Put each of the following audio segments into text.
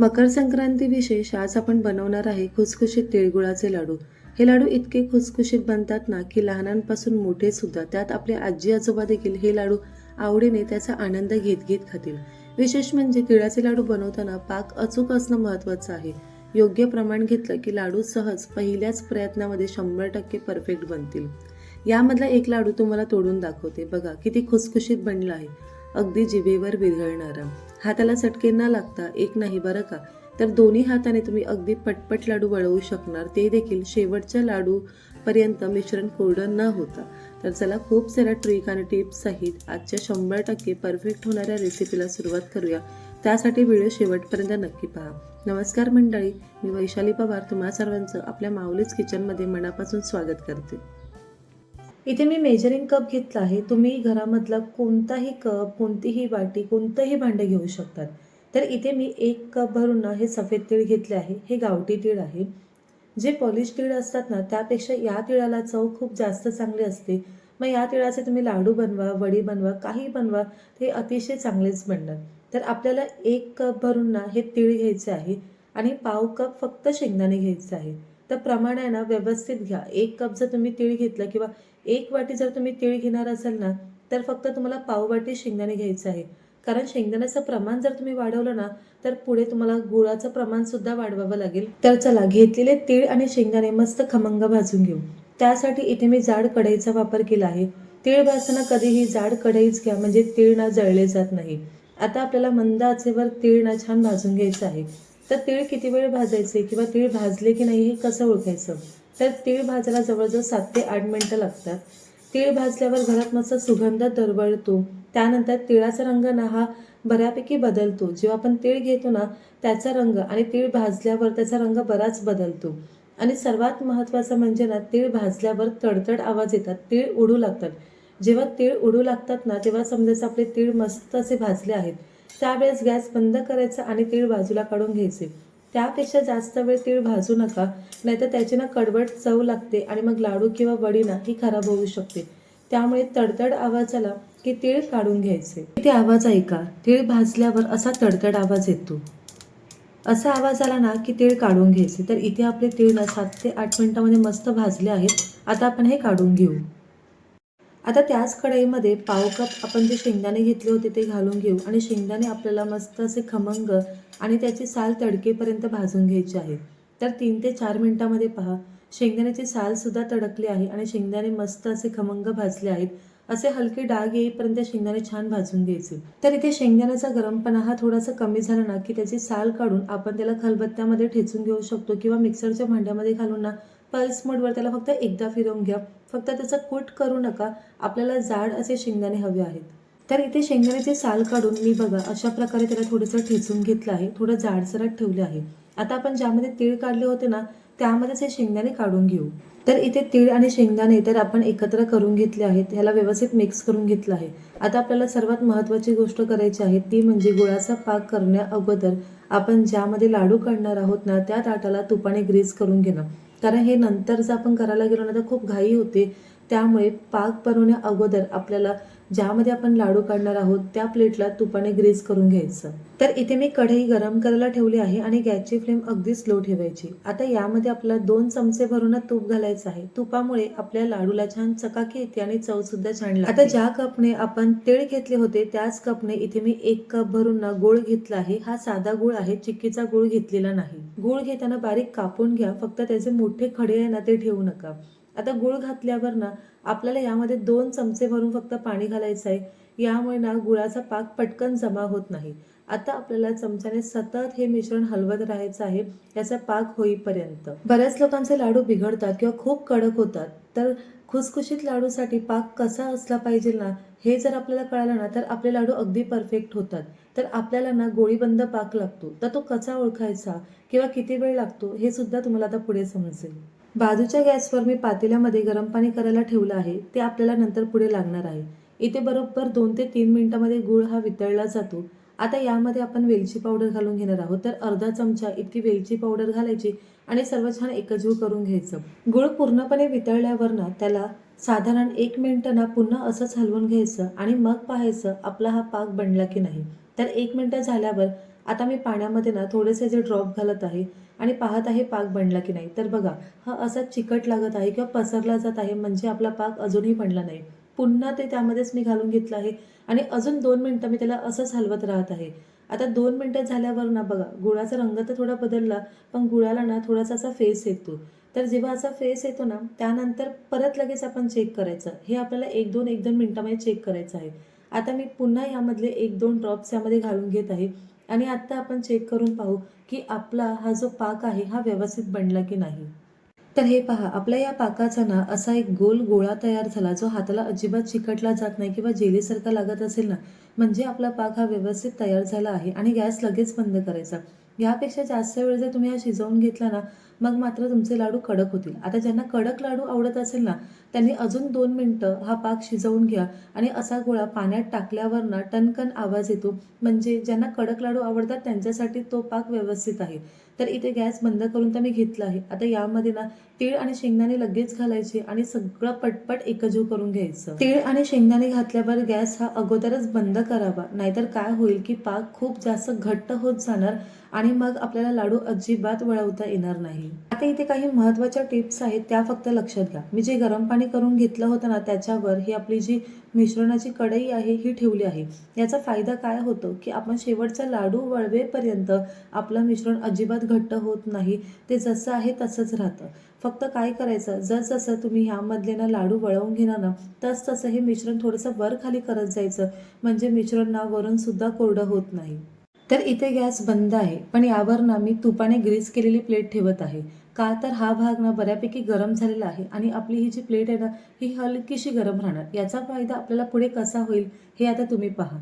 मकर संक्रांती विशेष आज आपण बनवणार आहे खुसखुशीत तिळगुळाचे लाडू. हे लाडू इतके खुसखुशीत बनतात ना की लहानांपासून मोठे सुद्धा त्यात आपले आजी आजोबा देखील हे लाडू आवडीने त्याचा आनंद घेत घेत खातील. विशेष म्हणजे तिळाचे लाडू बनवताना पाक अचूक असणं महत्त्वाचं आहे. योग्य प्रमाण घेतलं की लाडू सहज पहिल्याच प्रयत्नामध्ये शंभर टक्के परफेक्ट बनतील. यामधला एक लाडू तुम्हाला तोडून दाखवते. बघा किती खुसखुशीत बनला आहे. अगदी जिभेवर विरघळणारा. हाताला चटके न लागता एक नाही बरं का? तर दोन्ही हाताने तुम्ही अगदी पटपट लाडू वळवू शकणार. ते देखील शेवटच्या लाडूपर्यंत मिश्रण कोरडं न होता. तर चला खूप साऱ्या ट्रिक आणि टिप्स सहित आजच्या शंभर टक्के परफेक्ट होणाऱ्या रेसिपीला सुरुवात करूया. त्यासाठी व्हिडिओ शेवटपर्यंत नक्की पहा. नमस्कार मंडळी मी वैशाली पवार तुम्हा सर्वांचं आपल्या माऊलीच किचनमध्ये मनापासून स्वागत करते. इथे मी मेजरिंग कप घेतला आहे. तुम्ही घरामधला कोणताही कप कोणतीही वाटी कोणतंही भांडं घेऊ शकतात. तर इथे मी एक कप भरून ना हे सफेद तीळ घेतले आहे. हे गावठी तीळ आहे. जे पॉलिश तीळ असतात ना त्यापेक्षा या तिळाला चव खूप जास्त चांगली असते. मग या तिळाचे तुम्ही लाडू बनवा वडी बनवा काही बनवा ते अतिशय चांगलेच बनणार. तर आपल्याला एक कप भरून ना हे तीळ घ्यायचे आहे. आणि पाव कप फक्त शेंगदाणे घ्यायचे आहे. तर प्रमाण आहे ना व्यवस्थित घ्या. एक कप जर तुम्ही तीळ घेतलं किंवा एक वाटी जर तुम्ही तीळ घेणार असाल ना तर फक्त तुम्हाला पाव वाटी शेंगदाणे घ्यायचं आहे. कारण शेंगदाण्याचं प्रमाण जर तुम्ही वाढवलं ना तर पुढे तुम्हाला गुळाचं प्रमाण सुद्धा वाढवावं लागेल. तर चला घेतलेले तीळ आणि शेंगदाणे मस्त खमंग भाजून घेऊ. त्यासाठी इथे मी जाड कढईचा वापर केला आहे. तीळ भाजताना कधीही जाड कढईच घ्या म्हणजे तीळ ना जळले जात नाही. आता आपल्याला मंद आचेवर तीळ ना छान भाजून घ्यायचं आहे. तर तीळ किती वेळ भाजायचे किंवा तीळ भाजले की नाही हे कसं ओळखायचं? तर तीळ भाजायला जवळजवळ सात ते आठ मिनटं लागतात. तीळ भाजल्यावर घरात मस्त सुगंध दरवळतो. त्यानंतर तिळाचा रंग ना हा बऱ्यापैकी बदलतो. जेव्हा आपण तीळ घेतो ना त्याचा रंग आणि तीळ भाजल्यावर त्याचा रंग बराच बदलतो. आणि सर्वात महत्त्वाचं म्हणजे ना तीळ भाजल्यावर तडतड आवाज येतात तीळ उडू लागतात. जेव्हा तीळ उडू लागतात ना तेव्हा समजायचं आपले तीळ मस्त असे भाजले आहेत. त्यावेळेस गॅस बंद करायचा आणि तीळ बाजूला काढून घ्यायचे. त्यापेक्षा जास्त वेळ तीळ भाजू नका नाहीतर त्याची ना कडवट चव लागते आणि मग लाडू किंवा वडी ना ही खराब होऊ शकते. त्यामुळे तडतड आवाज आला की तीळ काढून घ्यायचे. ते आवाज ऐका तीळ भाजल्यावर असा तडतड आवाज येतो. असा आवाज आला ना की तीळ काढून घ्यायचे. तर इथे आपले तीळ ना सात ते आठ मिनिटामध्ये मस्त भाजले आहेत. आता आपण हे काढून घेऊ. आता त्याच कढईमध्ये पाव कप आपण जे शेंगदाणे घेतले होते ते घालून घेऊ. आणि शेंगदाणे आपल्याला मस्त असे खमंग आणि त्याची साल तडकेपर्यंत भाजून घ्यायची आहे. तर तीन ते चार मिनिटामध्ये पहा. शेंगदाण्याची सालसुद्धा तडकली आहे आणि शेंगदाणे मस्त असे खमंग भाजले आहेत. असे हलके डाग येईपर्यंत शेंगदाणे छान भाजून घ्यायचे. तर इथे शेंगदाण्याचा गरमपणा हा थोडासा कमी झाला ना की त्याची साल काढून आपण त्याला खलबत्त्यामध्ये ठेचून घेऊ शकतो किंवा मिक्सरच्या भांड्यामध्ये घालून ना पल्स मोडवर त्याला फक्त एकदा फिरवून घ्या. फक्त त्याचा कूट करू नका. आपल्याला जाड असे शेंगदाणे हवे आहेत. तर इथे शेंगदाण्याचे साल काढून मी बघा अशा प्रकारे त्याला थोडंसं ठेचून घेतलं आहे. थोडं जाडसरात ठेवले आहे. आता आपण ज्यामध्ये तीळ काढले होते ना त्यामध्येच हे शेंगदाणे काढून घेऊ. तर इथे तीळ आणि शेंगदाणे तर आपण एकत्र करून घेतले आहेत. ह्याला व्यवस्थित मिक्स करून घेतलं आहे. आता आपल्याला सर्वात महत्त्वाची गोष्ट करायची आहे ती म्हणजे गुळाचा पाक करण्या अगोदर आपण ज्यामध्ये लाडू काढणार आहोत ना त्या ताटाला तुपाने ग्रीस करून घेणं. कारण हे नंतर जर आपण करायला गेलो ना तर खूप घाई होते. त्यामुळे पाक बनवण्या अगोदर आपल्याला ज्यामध्ये आपण लाडू काढणार आहोत त्या प्लेटला तुपाने ग्रीस करून घ्यायचं. तर इथे मी कढई गरम करायला ठेवली आहे आणि गॅसची फ्लेम अगदी स्लो ठेवायची. आता यामध्ये आपल्याला दोन चमचे भरून तूप घालायचं आहे. तुपामुळे आपल्या लाडूला छान चकाकी येते आणि चव सुद्धा छान आता ज्या कपने आपण तेळ घेतले होते त्याच कपने इथे मी एक कप भरून ना गुळ घेतला आहे. हा साधा गुळ आहे चिक्कीचा गुळ घेतलेला नाही. गुळ घेताना बारीक कापून घ्या फक्त त्याचे मोठे खडे आहे ना ते ठेवू नका. आता गुळ घातल्यावर ना आपल्याला यामध्ये दोन चमचे भरून फक्त पाणी घालायचं आहे. यामुळे ना गुळाचा पाक पटकन जमा होत नाही. आता आपल्याला चमच्याने सतत हे मिश्रण हलवत राहायचं आहे याचा पाक होईपर्यंत. बऱ्याच लोकांचे लाडू बिघडतात किंवा खूप कडक होतात. तर खुसखुशीत लाडूसाठी पाक कसा असला पाहिजे ना हे जर आपल्याला कळालं ना तर आपले लाडू अगदी परफेक्ट होतात. तर आपल्याला ना गोळीबंद पाक लागतो. तर तो कसा ओळखायचा किंवा किती वेळ लागतो हे सुद्धा तुम्हाला आता पुढे समजेल. बाजूच्या गॅसवर मी पातेल्यामध्ये गरम पाणी करायला ठेवलं आहे ते आपल्याला नंतर पुढे लागणार आहे. इथे बरोबर दोन ते तीन मिनिटामध्ये गुळ हा वितळला जातो. आता यामध्ये आपण वेलची पावडर घालून घेणार आहोत तर अर्धा चमचा इतकी वेलची पावडर घालायची आणि सर्व छान एकजीव करून घ्यायचं. गुळ पूर्णपणे वितळल्यावर ना त्याला साधारण एक मिनटं ना पुन्हा असंच हलवून घ्यायचं आणि मग पाहायचं आपला हा पाक बनला की नाही. तर एक मिनटं झाल्यावर आता मी पाण्यामध्ये ना थोडेसे जे ड्रॉप घालत आहे आणि पाहत आहे पाक बनला की नाही. तर बघा हा असा चिकट लागत आहे किंवा पसरला जात आहे म्हणजे आपला पाक अजूनही बनला नाही. पुन्हा ते त्यामध्येच मी घालून घेतलं आहे आणि अजून दोन मिनटं मी त्याला असंच हलवत राहत आहे. आता दोन मिनटं झाल्यावर ना बघा गुळाचा रंग तर थोडा बदलला पण गुळाला ना थोडासा असा फेस येतो. तर जेव्हा असा फेस येतो ना त्यानंतर परत लगेच आपण चेक करायचं. हे आपल्याला एक दोन एक दोन मिनटामध्ये चेक करायचं आहे. आता मी पुन्हा यामधले एक दोन ड्रॉप्स यामध्ये घालून घेत आहे. आणि आत्ता आपण चेक करून पाहू की आपला हा जो पाक आहे हा व्यवस्थित बनला की नाही. तर हे पहा आपल्या या पाकाचा ना असा एक गोल गोळा तयार झाला जो हाताला अजिबात चिकटला जात नाही किंवा जेलीसारखा लागत असेल ना म्हणजे आपला पाक हा व्यवस्थित तयार झाला आहे आणि गॅस लगेच बंद करायचा. यापेक्षा जास्त वेळ जर तुम्ही हा शिजवून घेतला ना मग मात्र तुमचे लाडू कडक होतील. आता ज्यांना कडक लाडू आवडत असेल ना त्यांनी अजून दोन मिनटं हा पाक शिजवून घ्या आणि असा गोळा पाण्यात टाकल्यावर ना टनकन आवाज येतो. म्हणजे ज्यांना कडक लाडू आवडतात त्यांच्यासाठी तो पाक व्यवस्थित आहे. तर इथे गॅस बंद करून तर मी घेतला आहे. आता यामध्ये ना तीळ आणि शेंगदाणे लगेच घालायचे आणि सगळं पटपट एकजीव करून घ्यायचं. तीळ आणि शेंगदाणे घातल्यावर गॅस हा अगोदरच बंद करावा. नाहीतर काय होईल की पाक खूप जास्त घट्ट होत जाणार आणि मग आपल्याला लाडू अजिबात वळवता येणार नाही. आता इथे काही महत्त्वाच्या टिप्स आहेत त्या फक्त लक्षात घ्या. मी जे गरम पाणी करून घेतलं होतं ना त्याच्यावर ही आपली जी मिश्रणाची कढई आहे ही ठेवली आहे. याचा फायदा काय होतो की आपण शेवटचा लाडू वळवेपर्यंत आपलं मिश्रण अजिबात घट्ट होत नाही. ते जसं आहे तसंच राहतं. फक्त काय करायचं? जसजसं तुम्ही ह्यामधले ना लाडू वळवून घेणार ना तस तसं हे मिश्रण थोडंसं वर खाली करत जायचं. म्हणजे मिश्रण ना वरून सुद्धा कोरडं होत नाही. तर इथे गॅस बंद आहे पण यावर ना मी तुपाने ग्रीस केलेली प्लेट ठेवत आहे. का तर हा भाग ना बऱ्यापैकी गरम झालेला आहे आणि आपली ही जी प्लेट आहे ना ही हलकीशी गरम राहणार. याचा फायदा आपल्याला पुढे कसा होईल हे आता तुम्ही पहा.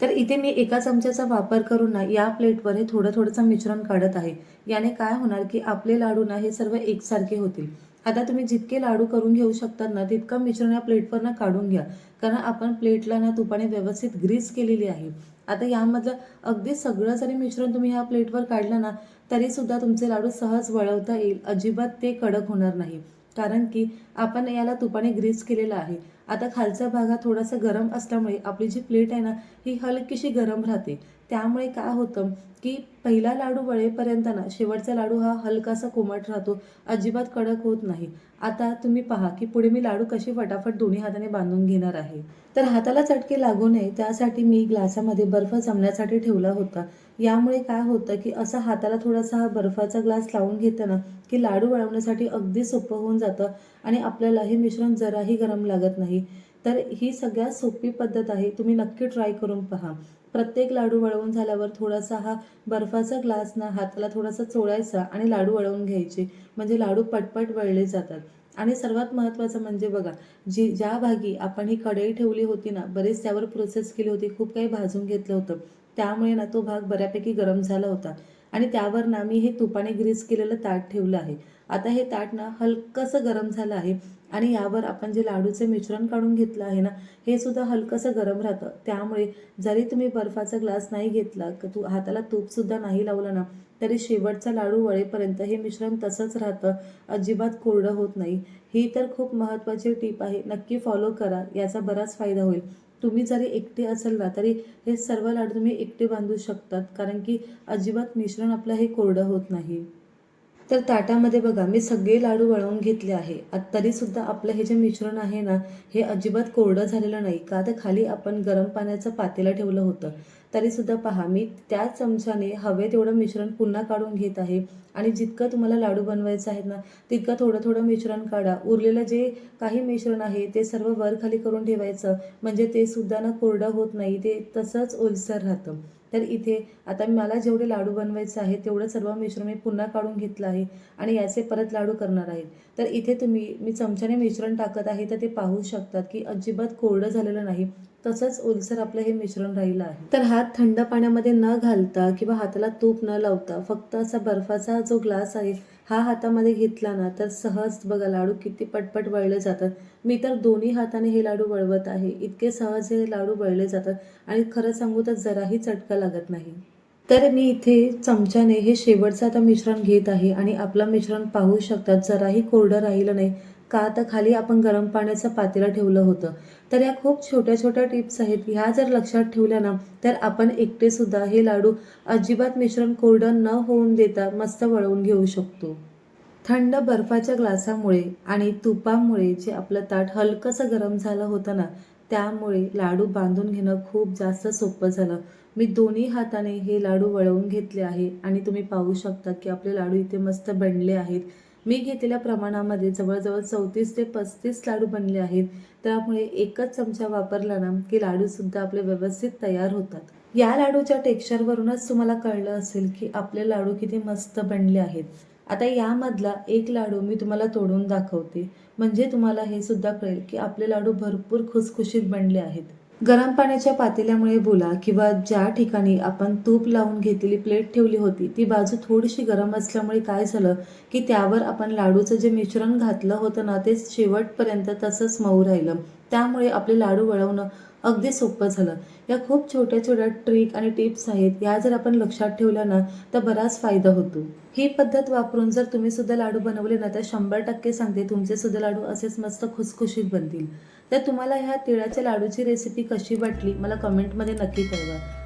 तर इथे मी एका चमच्याचा वापर करून ना या प्लेटवर हे थोडं थोडंसं मिश्रण काढत आहे. याने काय होणार की आपले लाडू ना हे सर्व एकसारखे होतील. आता तुम्ही जितके लाडू करून घेऊ शकतात ना तितकं मिश्रण या प्लेटवर ना काढून घ्या. कारण आपण प्लेटला ना तुपाने व्यवस्थित ग्रीस केलेली आहे. आता यामधलं अगदी सगळं जरी मिश्रण तुम्ही ह्या प्लेटवर काढलं ना तरी सुद्धा तुमचे लाडू सहज वळवता येईल. अजिबात ते कडक होणार नाही. कारण की आपण याला तुपाने ग्रीस केलेला आहे. आता खालचा भाग हा थोडासा गरम असल्यामुळे आपली जी प्लेट आहे ना ही हलकीशी गरम राहते. त्यामुळे काय होतं की पहिला लाडू वळेपर्यंत ना शेवटचा लाडू हा हलकासा कोमट राहतो अजिबात कडक होत नाही. आता तुम्ही पहा की पुढे मी लाडू कशी फटाफट दोन्ही हाताने बांधून घेणार आहे. तर हाताला चटके लागू नये त्यासाठी मी ग्लासामध्ये बर्फ जमण्यासाठी ठेवला होता. यामुळे काय होतं की असा हाताला थोडासा हा बर्फाचा ग्लास लावून घेतं ना की लाडू वळवण्यासाठी अगदी सोपं होऊन जातं आणि आपल्याला हे मिश्रण जराही गरम लागत नाही. तर ही सगळ्यात सोपी पद्धत आहे. तुम्ही नक्की ट्राय करून पहा. प्रत्येक लाडू वळवून झाल्यावर थोडासा हा बर्फाचा ग्लास ना हाताला थोडासा चोळायचा आणि लाडू वळवून घ्यायचे. म्हणजे लाडू पटपट वळले जातात. आणि सर्वात महत्त्वाचं म्हणजे बघा जी ज्या भागी आपण ही कढई ठेवली होती ना बरेच त्यावर प्रोसेस केली होती खूप काही भाजून घेतलं होतं. त्यामुळे ना तो भाग बऱ्यापैकी गरम झाला होता. आणि त्यावर ना मी हे तुपाने ग्रीस केलेलं ताट ठेवलं आहे. आता हे ताट ना हलकंसं गरम झालं आहे आणि यावर आपण जे लाडूचे मिश्रण काढून घेतलं आहे ना हे सुद्धा हलकंसं गरम राहतं. त्यामुळे जरी तुम्ही बर्फाचा ग्लास नाही घेतला तू हाताला तूपसुद्धा नाही लावलं ना तरी शेवटचा लाडू वळेपर्यंत हे मिश्रण तसंच राहतं. अजिबात कोरडं होत नाही. ही तर खूप महत्त्वाची टीप आहे. नक्की फॉलो करा. याचा बराच फायदा होईल. तुम्ही जरी एकटे असाल ना तरी हे सर्व लाडू तुम्ही एकटे बांधू शकतात. कारण की अजिबात मिश्रण आपलं हे कोरडं होत नाही. तर ताटामध्ये बघा मी सगळे लाडू वळवून घेतले आहे. तरीसुद्धा आपलं हे जे मिश्रण आहे ना हे अजिबात कोरडं झालेलं नाही. का तर खाली आपण गरम पाण्याचं पातेलं ठेवलं होतं. तरीसुद्धा पहा मी त्या चमच्याने हवे तेवढं मिश्रण पुन्हा काढून घेत आहे. आणि जितकं तुम्हाला लाडू बनवायचं आहेत ना तितकं थोडं थोडं मिश्रण काढा. उरलेलं जे काही मिश्रण आहे ते सर्व वर खाली करून ठेवायचं. म्हणजे ते सुद्धा ना कोरडं होत नाही ते तसंच ओलसर राहतं. तर इथे आता मला जेवढे लाडू बनवायचे आहे तेवढं सर्व मिश्रण मी पुन्हा काढून घेतलं आहे. आणि याचे परत लाडू करणार आहेत. तर इथे तुम्ही मी चमच्याने मिश्रण टाकत आहे तर ते पाहू शकतात की अजिबात कोरडं झालेलं नाही. तसंच ओलसर आपलं हे मिश्रण राहिलं आहे. तर हात थंड पाण्यामध्ये न घालता किंवा हाताला तूप न लावता फक्त असा बर्फाचा जो ग्लास आहे हा हातामध्ये घेतला ना तर सहज बघा लाडू किती पटपट वळले जातात. मी तर दोन्ही हाताने हे लाडू वळवत आहे. इतके सहज हे लाडू वळले जातात आणि खरं सांगू तर जराही चटका लागत नाही. तर मी इथे चमच्याने हे शेवटचं आता मिश्रण घेत आहे आणि आपलं मिश्रण पाहू शकतात जराही कोरडं राहिलं नाही. का तर खाली आपण गरम पाण्याचं पातेलं ठेवलं होतं. तर या खूप छोट्या छोट्या टिप्स आहेत. ह्या जर लक्षात ठेवल्या ना तर आपण एकटेसुद्धा हे लाडू अजिबात मिश्रण कोरडं न होऊन देता मस्त वळवून घेऊ शकतो. थंड बर्फाच्या ग्लासामुळे आणि तुपामुळे जे आपलं ताट हलकंसं गरम झालं होतं ना त्यामुळे लाडू बांधून घेणं खूप जास्त सोपं झालं. मी दोन्ही हाताने हे लाडू वळवून घेतले आहे आणि तुम्ही पाहू शकता की आपले लाडू इथे मस्त बनले आहेत. मी घेतलेल्या प्रमाणामध्ये जवळजवळ चौतीस ते पस्तीस लाडू बनले आहेत. त्यामुळे एकच चमचा वापरला ना की लाडूसुद्धा आपले व्यवस्थित तयार होतात. या लाडूच्या टेक्स्चरवरूनच तुम्हाला कळलं असेल की आपले लाडू किती मस्त बनले आहेत. आता यामधला एक लाडू मी तुम्हाला तोडून दाखवते. म्हणजे तुम्हाला हे सुद्धा कळेल की आपले लाडू भरपूर खुसखुशीत बनले आहेत. गरम पाण्याच्या पातेल्यामुळे बोला किंवा ज्या ठिकाणी आपण तूप लावून घेतलेली प्लेट ठेवली होती ती बाजू थोडीशी गरम असल्यामुळे काय झालं की त्यावर आपण लाडूचं जे मिश्रण घातलं होतं ना ते शेवटपर्यंत तसंच मऊ राहिलं. त्यामुळे आपले लाडू वळवणं अगदी सोपं झालं. या खूप छोट्या छोट्या ट्रिक आणि टिप्स आहेत या जर आपण लक्षात ठेवल्या ना तर बराच फायदा होतो. ही पद्धत वापरून जर तुम्ही सुद्धा लाडू बनवले ना तर शंभर टक्के सांगते तुमचे सुद्धा लाडू असेच मस्त खुसखुशीत बनतील. तर तुम्हाला ह्या तिळाच्या लाडूची रेसिपी कशी वाटली मला कमेंटमध्ये नक्की कळवा.